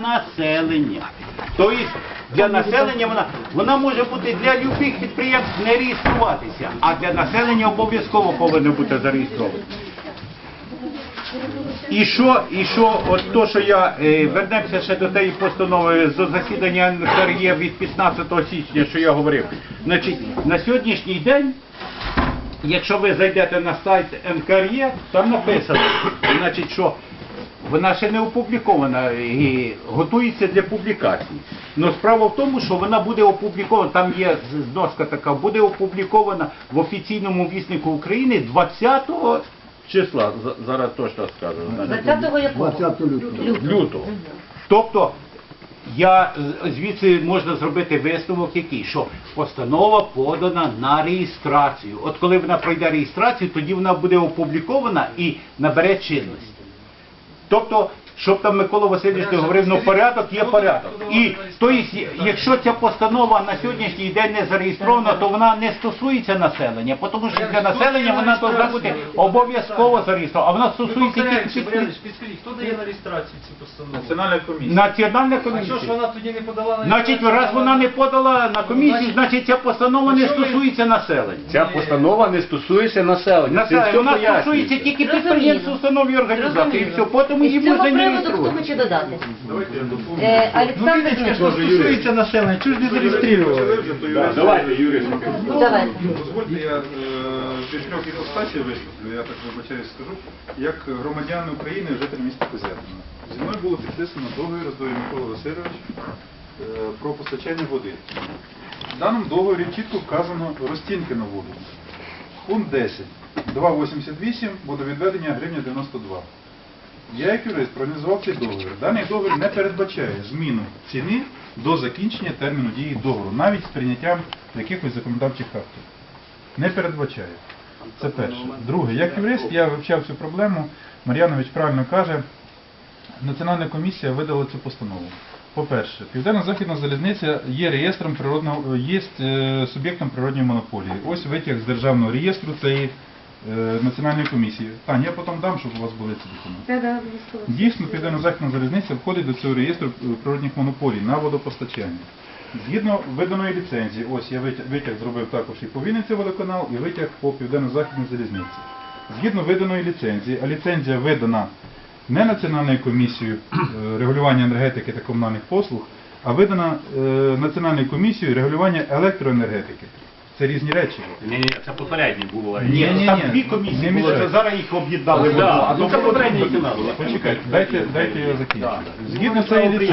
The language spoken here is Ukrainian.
населення. Тобто для населення вона, вона може бути для любих підприємств не реєструватися, а для населення обов'язково повинно бути зареєстровано. І що, і що, от то, що я е, вернемося ще до тієї постанови з засідання НКРЄ від 15 січня, що я говорив. Значить, на сьогоднішній день, якщо ви зайдете на сайт НКРЄ, там написано, значить, що вона ще не опублікована і готується для публікації. Но справа в тому, що вона буде опублікована, там є зноска така, буде опублікована в офіційному віснику України 20 числа, за- зараз точно скажу. 20-го якого? 20 лютого. лютого. Тобто я звідси можна зробити висновок який, що постанова подана на реєстрацію. От коли вона пройде реєстрацію, тоді вона буде опублікована і набере чинності. Тобто, щоб там Микола Васильович не говорив, ну порядок є порядок. І тобто, якщо ця постанова на сьогоднішній день не зареєстрована, то вона не стосується населення, тому що для населення вона повинна бути обов'язково зареєстрована, а вона стосується тільки хто дає на реєстрацію цю постанову? Національна комісія. Національна А що ж вона тоді не подала на Значить, раз вона не подала на комісію, значить ця постанова не стосується населення. Ця постанова не стосується населення. Населення, вона стосується тільки підприємств, установ і організацій. І все, потім її можна приводу хто хоче додати? Давайте я доповню. Е, Олександр Дмитрович, стосується населення, чого ж не зареєстрували? Давайте, Юрій. давайте. Дозвольте, я е, в трьох іпостасі виступлю, я так вибачаюсь скажу, як громадяни України, житель міста Козятина. Зі мною було підписано договір з Дою Микола Васильович е, про постачання води. В даному договорі чітко вказано розцінки на воду. Пункт 10. 2,88 водовідведення гривня 92. Я як юрист проаналізував цей договір. Даний договір не передбачає зміну ціни до закінчення терміну дії договору, навіть з прийняттям якихось законодавчих актів. Не передбачає. Це перше. Друге, як юрист я вивчав цю проблему. Мар'янович правильно каже, Національна комісія видала цю постанову. По-перше, Південно-Західна залізниця є реєстром природного, є е, суб'єктом природної монополії. Ось витяг з державного реєстру цієї національної комісії. Тань, я потім дам, щоб у вас були ці документи. Дійсно, Південно-Західна залізниця входить до цього реєстру е, природних монополій на водопостачання. Згідно виданої ліцензії, ось я витяг, витяг зробив також і по Вінниці водоканал, і витяг по Південно-Західній залізниці. Згідно виданої ліцензії, а ліцензія видана не Національною комісією е, регулювання енергетики та комунальних послуг, а видана е, Національною комісією регулювання електроенергетики. Це різні речі. Ні, ні, це попередні було. Ні, Ні, ні, там ні. дві комісії Не було, це зараз їх об'єднали в Да. А ну, то це було попереднє дві кіно. Почекайте, дайте, дайте я закінчу. Згідно цієї ліцензії,